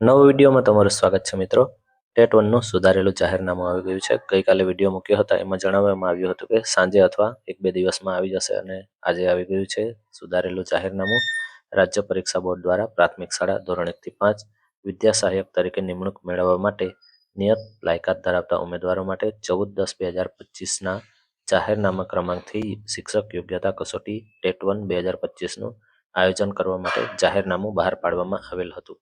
નવા વિડીયોમાં તમારું સ્વાગત છે મિત્રો. ટેટ વનનું સુધારેલું જાહેરનામું આવી ગયું છે. ગઈકાલે વીડિયો મૂક્યો હતો. એમાં જણાવવામાં આવ્યું હતું કે સાંજે અથવા એક બે દિવસમાં આવી જશે અને આજે આવી ગયું છે સુધારેલું જાહેરનામું. રાજ્ય પરીક્ષા બોર્ડ દ્વારા પ્રાથમિક શાળા ધોરણ એકથી પાંચ વિદ્યા સહાયક તરીકે નિમણૂક મેળવવા માટે નિયત લાયકાત ધરાવતા ઉમેદવારો માટે ચૌદ દસ બે હજાર પચીસના જાહેરનામા ક્રમાંકથી શિક્ષક યોગ્યતા કસોટી ટેટ વન બે હજાર પચીસનું આયોજન કરવા માટે જાહેરનામું બહાર પાડવામાં આવેલ હતું.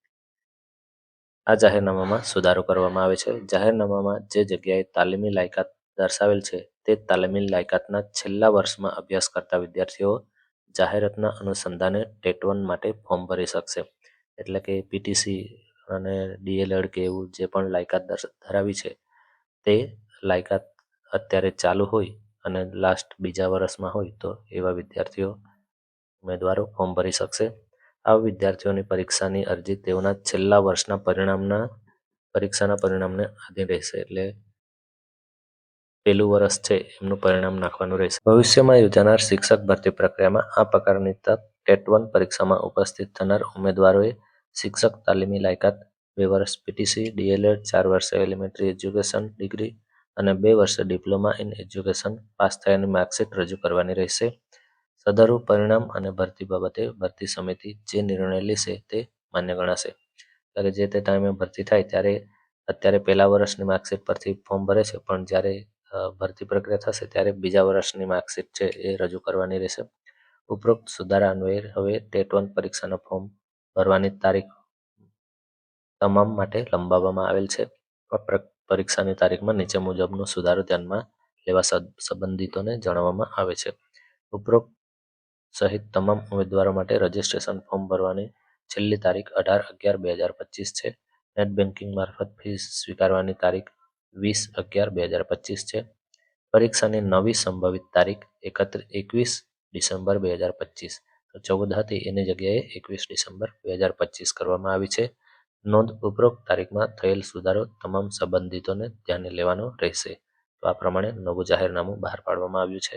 આ જાહેરનામામાં સુધારો કરવામાં આવે છે. જાહેરનામામાં જે જગ્યાએ તાલીમી લાયકાત દર્શાવેલ છે, તે તાલીમી લાયકાતના છેલ્લા વર્ષમાં અભ્યાસ કરતા વિદ્યાર્થીઓ જાહેરાતના અનુસંધાને ટેટ વન માટે ફોર્મ ભરી શકશે. એટલે કે પીટીસી અને ડીએલએડ કે એવું જે પણ લાયકાત ધરાવી છે, તે લાયકાત અત્યારે ચાલુ હોય અને લાસ્ટ બીજા વર્ષમાં હોય તો એવા વિદ્યાર્થીઓ ઉમેદવારો ફોર્મ ભરી શકશે. આ વિદ્યાર્થીઓની પરીક્ષાની અરજી તેઓના છેલ્લા વર્ષના પરિણામના, પરીક્ષાના પરિણામને આધીન રહેશે એટલે પેલું વર્ષ છે એમનું પરિણામ નાખવાનું રહેશે. ભવિષ્યમાં યોજાનાર શિક્ષક ભરતી પ્રક્રિયામાં આ પ્રકારની તક ટેટ વન પરીક્ષામાં ઉપસ્થિત થનાર ઉમેદવારોએ શિક્ષક તાલીમી લાયકાત બે વર્ષ પીટીસી ડીએલએડ ચાર વર્ષે એલિમેન્ટરી એજ્યુકેશન ડિગ્રી અને બે વર્ષે ડિપ્લોમા ઇન એજ્યુકેશન પાસ થયાની માર્કશીટ રજૂ કરવાની રહેશે. સદરુ પરિણામ અને ભરતી બાબતે ભરતી સમિતિ જે નિર્ણય લેશે તે માન્ય ગણાશે. ત્યારે જે તે ટાઈમે ભરતી થાય ત્યારે અત્યારે પહેલા વર્ષની માર્કશીટ પરથી ફોર્મ ભરે છે, પણ જ્યારે ભરતી પ્રક્રિયા થશે ત્યારે બીજા વર્ષની માર્કશીટ છે એ રજૂ કરવાની રહેશે. ઉપરોક્ત સુધારા અન્વયે હવે ટેટ વન પરીક્ષાના ફોર્મ ભરવાની તારીખ તમામ માટે લંબાવવામાં આવેલ છે. પરીક્ષાની તારીખમાં નીચે મુજબનો સુધારો ધ્યાનમાં લેવા સંબંધિતોને જણાવવામાં આવે છે. ઉપરોક્ત સહિત તમામ ઉમેદવારો માટે રજીસ્ટ્રેશન ફોર્મ ભરવાની છેલ્લી તારીખ અઢાર અગિયાર બે હજાર પચીસ છે. નેટ બેન્કિંગ મારફત ફી સ્વીકારવાની તારીખ વીસ અગિયાર બે હજાર પચીસ છે. પરીક્ષાની નવી સંભવિત તારીખ એકત્રીસ એકવીસ ડિસેમ્બર બે હજાર પચીસ. તો ચૌદ હતી એની જગ્યાએ એકવીસ ડિસેમ્બર બે હજાર પચીસ કરવામાં આવી છે. નોંધ ઉપરોક્ત તારીખમાં થયેલ સુધારો તમામ સંબંધિતોને ધ્યાને લેવાનો રહેશે. તો આ પ્રમાણે નવું જાહેરનામું બહાર પાડવામાં આવ્યું છે.